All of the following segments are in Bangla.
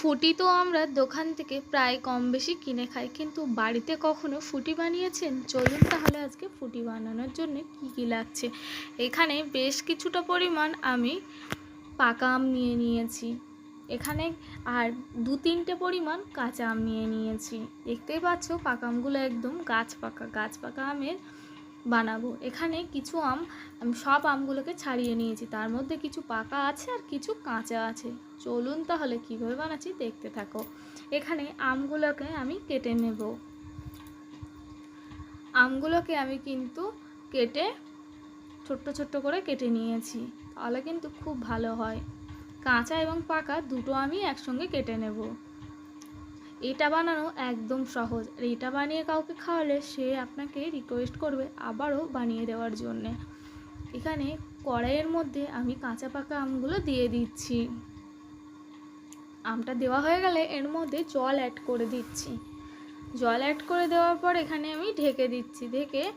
ফুটি তো আমরা দোকান থেকে প্রায় কম বেশি কিনে খাই, কিন্তু বাড়িতে কখনো ফুটি বানিয়েছেন? চলুন তাহলে আজকে ফুটি বানানোর জন্য কি কি লাগছে? এখানে বেশ কিছুটা পরিমাণ আমি পাকা আম নিয়ে নিয়েছি। এখানে আর দু তিনটে পরিমাণ কাঁচা আম নিয়ে নিয়েছি। দেখতেই পাচ্ছ পাকা আমগুলো একদম গাছ পাকা গাছ পাকা আমের বানাবো। এখানে কিছু আম, আমি সব আমগুলোকে ছাড়িয়ে নিয়েছি। তার মধ্যে কিছু পাকা আছে আর কিছু কাঁচা আছে। চলুন তাহলে কীভাবে বানাচ্ছি দেখতে থাকো। এখানে আমগুলোকে আমি কেটে নেব। আমগুলোকে আমি কিন্তু কেটে ছোট্ট ছোট্ট করে কেটে নিয়েছি। তাহলে কিন্তু খুব ভালো হয়। কাঁচা এবং পাকা দুটো আমি একসঙ্গে কেটে নেব। এটা বানানো একদম সহজ। আর এটা বানিয়ে কাউকে খাওয়ালে সে আপনাকে রিকোয়েস্ট করবে আবারও বানিয়ে দেওয়ার জন্যে। এখানে কড়াইয়ের মধ্যে আমি কাঁচা পাকা আমগুলো দিয়ে দিচ্ছি। আমটা দেওয়া হয়ে গেলে এর মধ্যে জল অ্যাড করে দিচ্ছি। জল অ্যাড করে দেওয়ার পর এখানে আমি ঢেকে দিচ্ছি। ঢেকে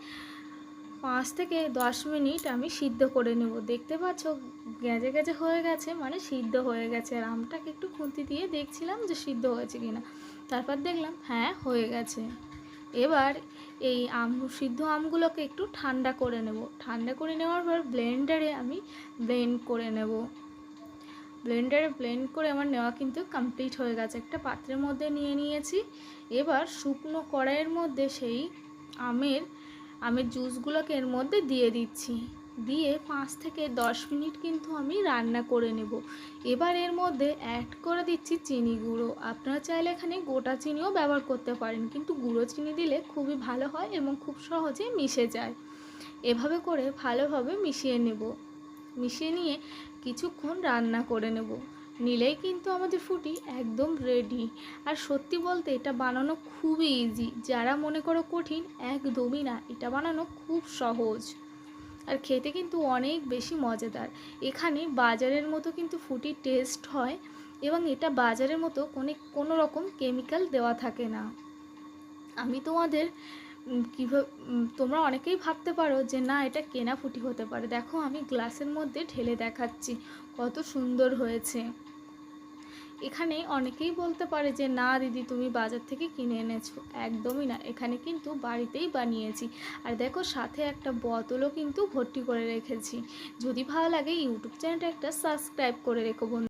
পাঁচ থেকে দশ মিনিট আমি সিদ্ধ করে নেব। দেখতে পাচ্ছ, গেজে গেজে হয়ে গেছে মানে সিদ্ধ হয়ে গেছে। আর আমটাকে একটু খুন্তি দিয়ে দেখছিলাম যে সিদ্ধ হয়েছে কিনা। তারপর দেখলাম হ্যাঁ হয়ে গেছে। এবার এই আম, সিদ্ধ আমগুলোকে একটু ঠান্ডা করে নেব। ঠান্ডা করে নেওয়ার পর ব্লেন্ডারে আমি ব্লেন্ড করে নেব। ব্লেন্ডারে ব্লেন্ড করে আমার নেওয়া কিন্তু কমপ্লিট হয়ে গেছে। একটা পাত্রের মধ্যে নিয়ে নিয়েছি। এবার শুকনো কড়াইয়ের মধ্যে সেই আমের আমের জুসগুলোকে এর মধ্যে দিয়ে দিচ্ছি। দিয়ে পাঁচ থেকে দশ মিনিট কিন্তু আমি রান্না করে নেব। এবার এর মধ্যে অ্যাড করে দিচ্ছি চিনি গুঁড়ো। আপনারা চাইলে এখানে গোটা চিনিও ব্যবহার করতে পারেন, কিন্তু গুঁড়ো চিনি দিলে খুবই ভালো হয় এবং খুব সহজে মিশে যায়। এভাবে করে ভালোভাবে মিশিয়ে নেব। মিশিয়ে নিয়ে কিছুক্ষণ রান্না করে নেব। নিলেই কিন্তু আমাদের ফুটি একদম রেডি আর সত্যি বলতে এটা বানানো খুবই ইজি যারা মনে করো কঠিন, একদমই না। এটা বানানো খুব সহজ। আর খেতে কিন্তু অনেক বেশি মজাদার। এখানে বাজারের মতো কিন্তু ফুটির টেস্ট হয় এবং এটা বাজারের মতো কোনো কোনো রকম কেমিক্যাল দেওয়া থাকে না। আমি তোমাদের কীভাবে তোমরা অনেকেই ভাবতে পারো যে না, এটা কেনা ফুটি হতে পারে। দেখো, আমি গ্লাসের মধ্যে ঢেলে দেখাচ্ছি, কত সুন্দর হয়েছে। এখানে অনেকেই বলতে পারে যে, না, দিদি, তুমি বাজার থেকে কিনে এনেছো। একদমই না। এখানে কিন্তু বাড়িতেই বানিয়েছি। আর দেখো, সাথে একটা বোতলও কিন্তু ভর্তি করে রেখেছি। যদি ভালো লাগে, ইউটিউব চ্যানেলটা একটা সাবস্ক্রাইব করে রেখো বন্ধু।